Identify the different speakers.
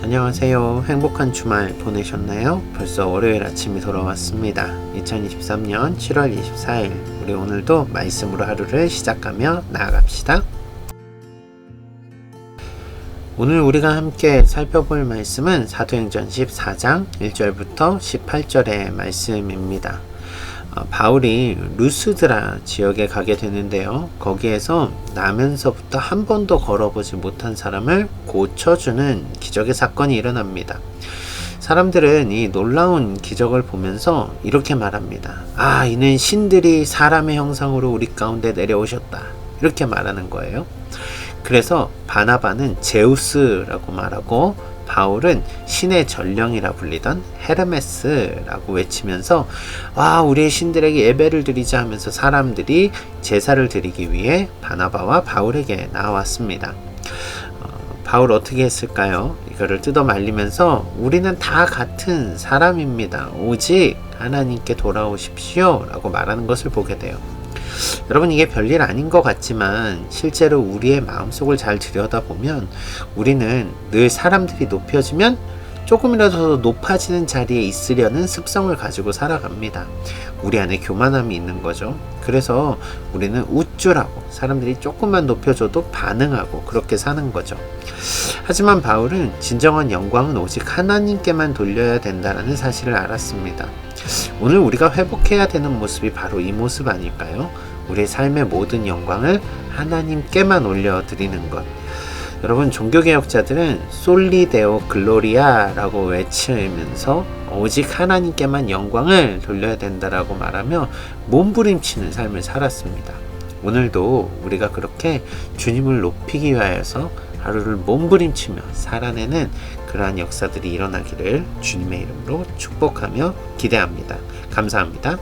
Speaker 1: 안녕하세요. 행복한 주말 보내셨나요? 벌써 월요일 아침이 돌아왔습니다. 2023년 7월 24일. 우리 오늘도 말씀으로 하루를 시작하며 나아갑시다. 오늘 우리가 함께 살펴볼 말씀은 사도행전 14장 1절부터 18절의 말씀입니다. 어, 바울이 루스드라 지역에 가게 되는데요. 거기에서 나면서부터 한 번도 걸어보지 못한 사람을 고쳐주는 기적의 사건이 일어납니다. 사람들은 이 놀라운 기적을 보면서 이렇게 말합니다. 아, 이는 신들이 사람의 형상으로 우리 가운데 내려오셨다. 이렇게 말하는 거예요. 그래서 바나바는 제우스라고 말하고 바울은 신의 전령이라 불리던 헤르메스라고 외치면서 와 우리의 신들에게 예배를 드리자 하면서 사람들이 제사를 드리기 위해 바나바와 바울에게 나왔습니다. 어, 바울 어떻게 했을까요? 이거를 뜯어 말리면서 우리는 다 같은 사람입니다. 오직 하나님께 돌아오십시오 라고 말하는 것을 보게 돼요. 여러분 이게 별일 아닌 것 같지만 실제로 우리의 마음속을 잘 들여다보면 우리는 늘 사람들이 높여지면 조금이라도 더 높아지는 자리에 있으려는 습성을 가지고 살아갑니다. 우리 안에 교만함이 있는 거죠. 그래서 우리는 우쭐하고 사람들이 조금만 높여줘도 반응하고 그렇게 사는 거죠. 하지만 바울은 진정한 영광은 오직 하나님께만 돌려야 된다는 사실을 알았습니다. 오늘 우리가 회복해야 되는 모습이 바로 이 모습 아닐까요? 우리의 삶의 모든 영광을 하나님께만 올려드리는 것. 여러분 종교개혁자들은 솔리데오 글로리아라고 외치면서 오직 하나님께만 영광을 돌려야 된다라고 말하며 몸부림치는 삶을 살았습니다. 오늘도 우리가 그렇게 주님을 높이기 위하여서 하루를 몸부림치며 살아내는 그러한 역사들이 일어나기를 주님의 이름으로 축복하며 기대합니다. 감사합니다.